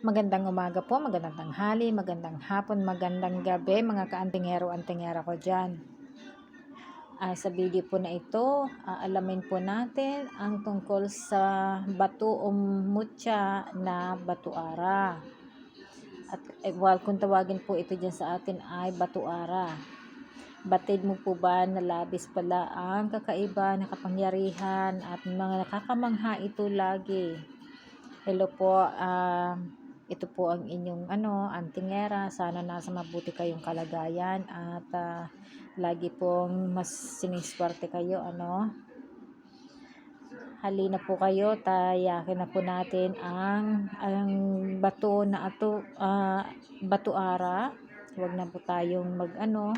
Magandang umaga po, magandang tanghali, magandang hapon, magandang gabi mga kaantingero-antingera ko dyan. Ah, sa video po na ito, aalamin po natin ang tungkol sa bato o mutya na batuara. At eh, well, kung tawagin po ito dyan sa atin ay batuara. Batid mo po ba na labis pala ang kakaiba na kapangyarihan at mga nakakamangha ito lagi? Hello po, ah ito po ang inyong ano, antingera. Sana nasa mabuti kayong kalagayan at uh, lagi pong mas siniswerte kayo ano. Halina po kayo, tayakin na po natin ang ang bato na ato uh, bato ara. Huwag na po tayong mag ano,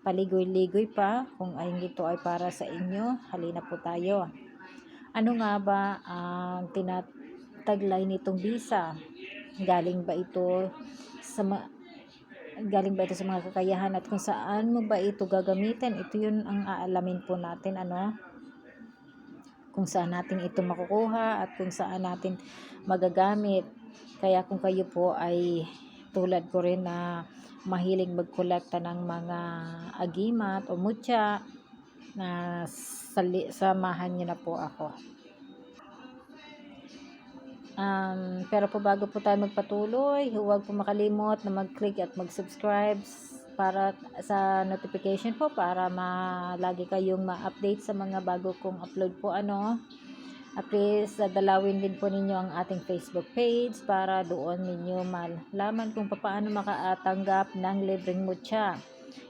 paligoy-ligoy pa kung ay ito ay para sa inyo. Halina po tayo. Ano nga ba ang tinataglay nitong bisa? Galing ba ito sa ma- galing ba ito sa mga kakayahan at kung saan mo ba ito gagamitin? Ito yun ang aalamin po natin ano? Kung saan natin ito makukuha at kung saan natin magagamit. Kaya kung kayo po ay tulad ko rin na mahilig magkolekta ng mga agimat o mutya na sali, samahan nyo na po ako Um, pero po bago po tayo magpatuloy, huwag po makalimot na mag-click at mag-subscribe para sa notification po para ma lagi kayong ma-update sa mga bago kong upload po ano. At least, dalawin din po ninyo ang ating Facebook page para doon ninyo malaman kung paano makatanggap ng libreng mutya.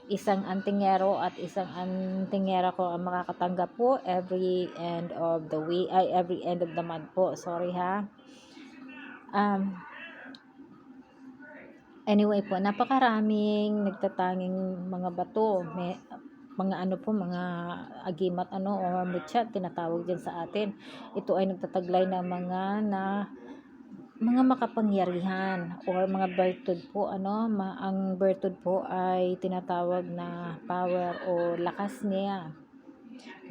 Isang antingero at isang antingera ko ang makakatanggap po every end of the week, ay every end of the month po. Sorry ha um, anyway po, napakaraming nagtatanging mga bato. May, mga ano po, mga agimat ano o mutya, tinatawag din sa atin. Ito ay nagtataglay ng mga na mga makapangyarihan or mga virtud po ano ma, ang virtud po ay tinatawag na power o lakas niya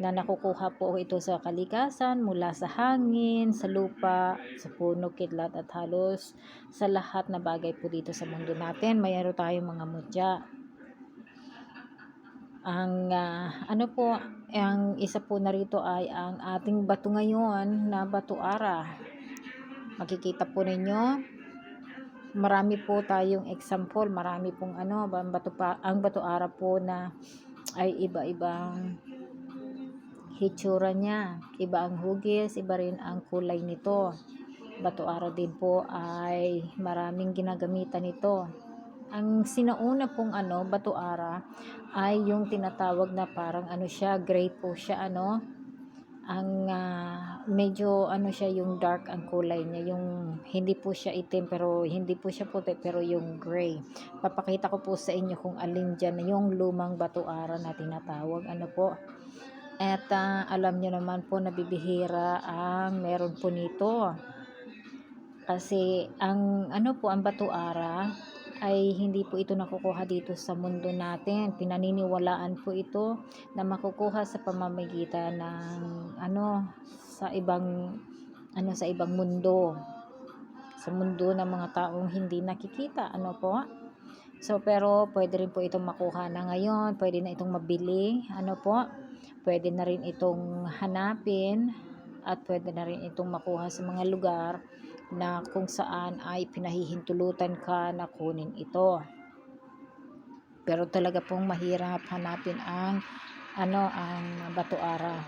na nakukuha po ito sa kalikasan mula sa hangin, sa lupa, sa puno, kidlat at halos sa lahat na bagay po dito sa mundo natin. Mayroon tayong mga mutya. Ang uh, ano po, ang isa po narito ay ang ating bato ngayon na bato ara. Makikita po ninyo, marami po tayong example, marami pong ano, bato pa, ang bato ara po na ay iba-ibang hitsura niya. Iba ang hugis, iba rin ang kulay nito. Bato ara din po ay maraming ginagamitan nito. Ang sinauna pong ano, bato ara ay yung tinatawag na parang ano siya, gray po siya ano. Ang uh, medyo ano siya yung dark ang kulay niya, yung hindi po siya itim pero hindi po siya puti pero yung gray. Papakita ko po sa inyo kung alin diyan yung lumang bato ara na tinatawag. Ano po? At uh, alam niyo naman po na bibihira ang meron po nito. Kasi ang ano po ang batuara ay hindi po ito nakukuha dito sa mundo natin. Pinaniniwalaan po ito na makukuha sa pamamagitan ng ano sa ibang ano sa ibang mundo. Sa mundo ng mga taong hindi nakikita. Ano po? So pero pwede rin po itong makuha na ngayon, pwede na itong mabili. Ano po? Pwede na rin itong hanapin at pwede na rin itong makuha sa mga lugar na kung saan ay pinahihintulutan ka na kunin ito. Pero talaga pong mahirap hanapin ang ano ang batuara.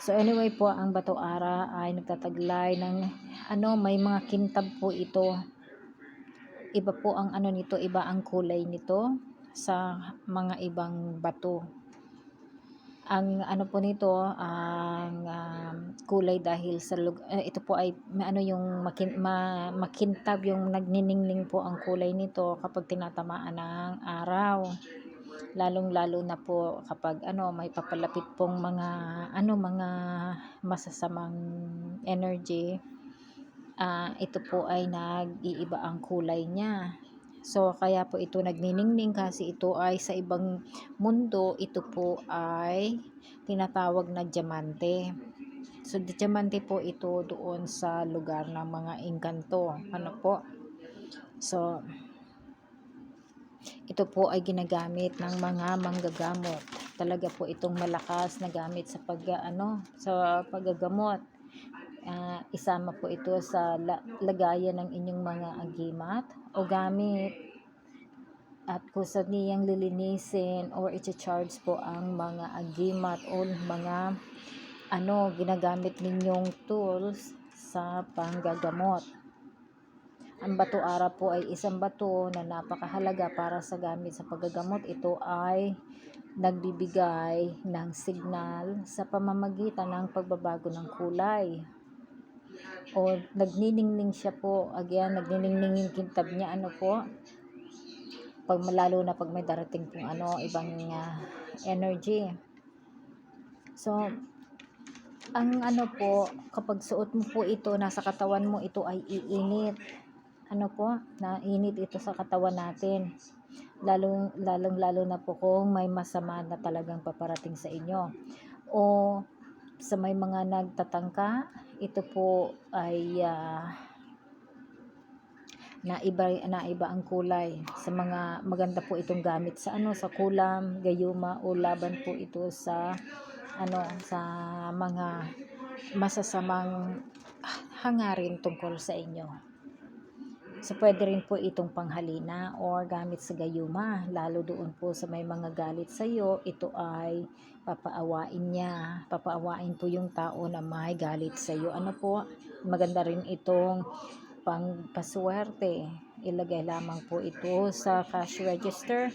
So anyway po, ang batuara ay nagtataglay ng ano, may mga kintab po ito. Iba po ang ano nito, iba ang kulay nito sa mga ibang bato ang ano po nito ang um, kulay dahil sa uh, ito po ay ano yung makin, ma, makintab yung nagniningning po ang kulay nito kapag tinatamaan ng araw. Lalong lalo na po kapag ano may papalapit pong mga ano mga masasamang energy uh, ito po ay nag-iiba ang kulay niya So, kaya po ito nagniningning kasi ito ay sa ibang mundo, ito po ay tinatawag na diamante. So, diamante po ito doon sa lugar ng mga engkanto. Ano po? So, ito po ay ginagamit ng mga manggagamot. Talaga po itong malakas na gamit sa pag ano, sa paggagamot. Ah, isama po ito sa la- lagayan ng inyong mga agimat o gamit at kung niyang lilinisin or i-charge po ang mga agimat o mga ano ginagamit ninyong tools sa panggagamot. Ang bato ara po ay isang bato na napakahalaga para sa gamit sa paggagamot. Ito ay nagbibigay ng signal sa pamamagitan ng pagbabago ng kulay. O nagniningning siya po, again, nagniningning yung kintab niya, ano po, pag lalo na pag may darating pong ano, ibang ah, energy. So, ang ano po, kapag suot mo po ito, nasa katawan mo, ito ay iinit. Ano po, nainit ito sa katawan natin. Lalong, lalong lalo na po kung may masama na talagang paparating sa inyo. O sa may mga nagtatangka, ito po ay ah, naiba naiba ang kulay sa mga maganda po itong gamit sa ano sa kulam, gayuma o laban po ito sa ano sa mga masasamang hangarin tungkol sa inyo. So, pwede rin po itong panghalina or gamit sa gayuma. Lalo doon po sa may mga galit sa iyo, ito ay papaawain niya. Papaawain po yung tao na may galit sa iyo. Ano po, maganda rin itong pangpaswerte. Ilagay lamang po ito sa cash register.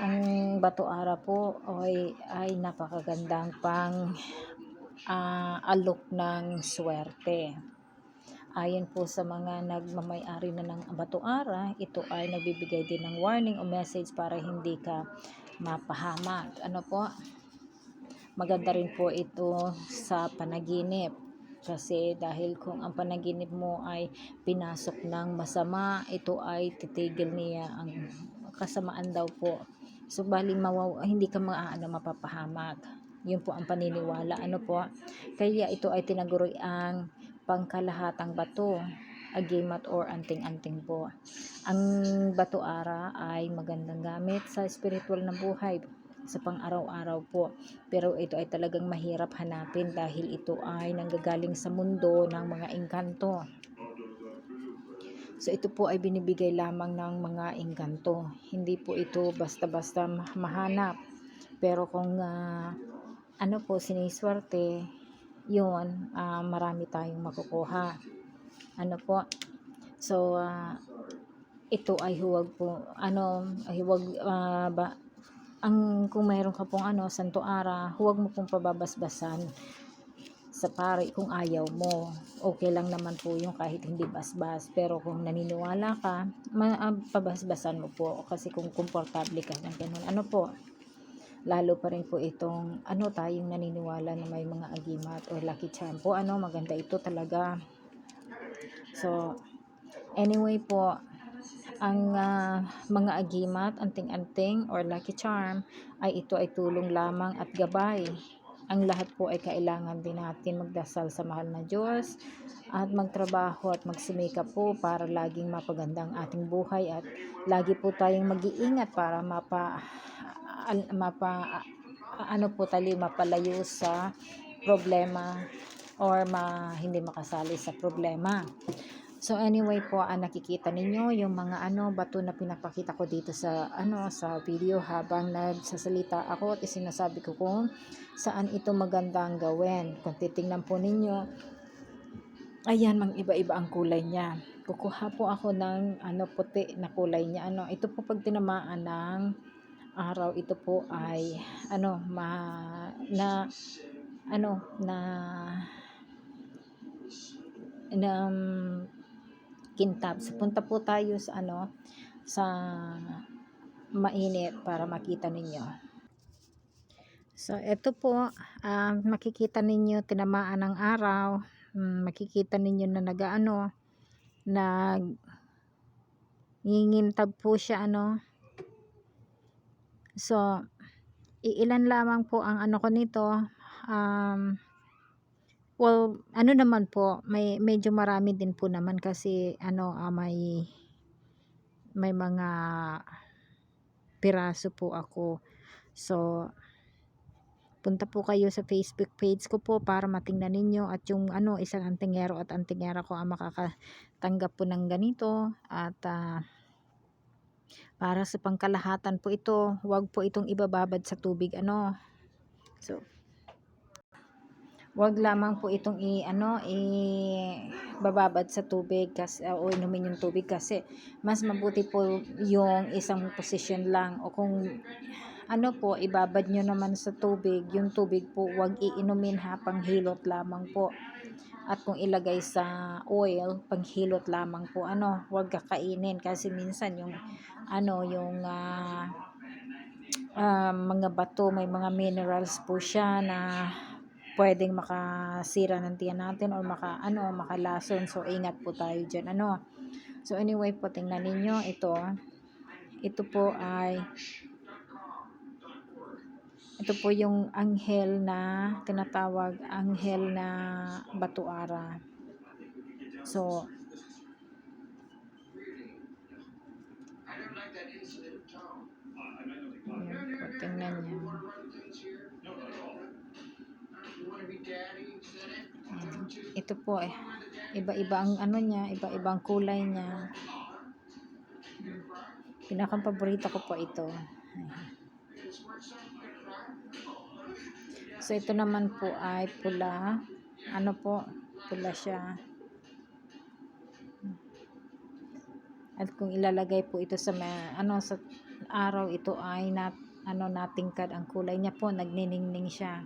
Ang bato ara po ay, ay napakagandang pang ah, alok ng swerte. Ayon po sa mga nagmamay-ari na ng bato ara, ito ay nagbibigay din ng warning o message para hindi ka mapahamak. Ano po? Maganda rin po ito sa panaginip. Kasi dahil kung ang panaginip mo ay pinasok ng masama, ito ay titigil niya ang kasamaan daw po. So, bali mawaw, hindi ka maaano mapapahamak. Yun po ang paniniwala. Ano po? Kaya ito ay tinaguri ang pangkalahatang bato, agimat or anting-anting po. Ang bato ara ay magandang gamit sa spiritual na buhay sa pang-araw-araw po. Pero ito ay talagang mahirap hanapin dahil ito ay nanggagaling sa mundo ng mga engkanto. So ito po ay binibigay lamang ng mga engkanto. Hindi po ito basta-basta mahanap. Pero kung ah, ano po siniswerte, yun, ah, marami tayong makukuha. Ano po? So, ah, ito ay huwag po, ano, huwag, ah, ba, ang kung mayroon ka pong ano, santo ara, huwag mo pong pababasbasan sa pare kung ayaw mo. Okay lang naman po yung kahit hindi basbas. Pero kung naniniwala ka, ma- pabasbasan mo po. Kasi kung komportable ka ng ganun. Ano po? Lalo pa rin po itong ano tayong naniniwala na may mga agimat or lucky charm po. Ano, maganda ito talaga. So, anyway po, ang ah, mga agimat, anting-anting or lucky charm ay ito ay tulong lamang at gabay. Ang lahat po ay kailangan din natin magdasal sa mahal na Diyos at magtrabaho at magsimika po para laging mapaganda ang ating buhay at lagi po tayong mag-iingat para mapa mapa ano po tayo mapalayo sa problema or ma, hindi makasali sa problema. So anyway po, ah, nakikita ninyo yung mga ano bato na pinapakita ko dito sa ano sa video habang nagsasalita ako at sinasabi ko kung saan ito magandang gawin. Kung titingnan po ninyo, ayan, mang iba-iba ang kulay niya. Kukuha po ako ng ano puti na kulay niya. Ano, ito po pag tinamaan ng araw, ito po ay ano ma na ano na na um, kintab. So, punta po tayo sa ano sa mainit para makita ninyo. So, ito po, um, makikita ninyo tinamaan ng araw. Mm, makikita ninyo na nagaano nag ngingintab po siya ano. So, iilan lamang po ang ano ko nito. Um, Well, ano naman po, may medyo marami din po naman kasi ano, ah, may may mga piraso po ako. So, punta po kayo sa Facebook page ko po para matingnan ninyo at yung ano, isang antingero at antingera ko ang makakatanggap po ng ganito at ah, para sa pangkalahatan po ito, huwag po itong ibababad sa tubig ano. So, Huwag lamang po itong i ano i bababad sa tubig kasi o inumin yung tubig kasi mas mabuti po yung isang posisyon lang o kung ano po ibabad nyo naman sa tubig yung tubig po huwag iinumin ha panghilot lamang po at kung ilagay sa oil panghilot lamang po ano huwag kakainin. Kasi minsan yung ano yung ah, ah, mga bato may mga minerals po siya na pwedeng makasira ng tiyan natin or maka ano makalason. So ingat po tayo diyan ano. So anyway po tingnan ninyo. Ito ito po ay ito po yung anghel na tinatawag anghel na batuara so Ayan po, tingnan niyo. Ayan. Ito po eh. Iba-iba ang ano niya, iba-ibang kulay niya. Pinakang paborito ko po ito. Ayan. So ito naman po ay pula. Ano po? Pula siya. At kung ilalagay po ito sa may- ano sa araw ito ay nat ano natingkad ang kulay niya po nagniningning siya.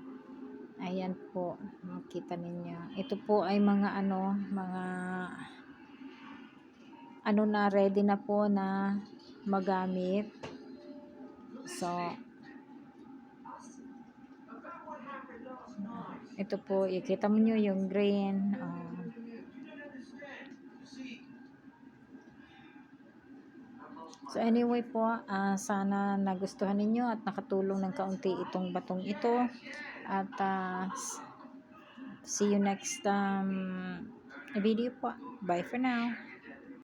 Ayan po, makita ninyo. Ito po ay mga ano, mga ano na ready na po na magamit. So, ito po, ikita mo nyo yung green. Oh. So anyway po, ah, sana nagustuhan ninyo at nakatulong ng kaunti itong batong ito. At ah, s- see you next um, video po. Bye for now.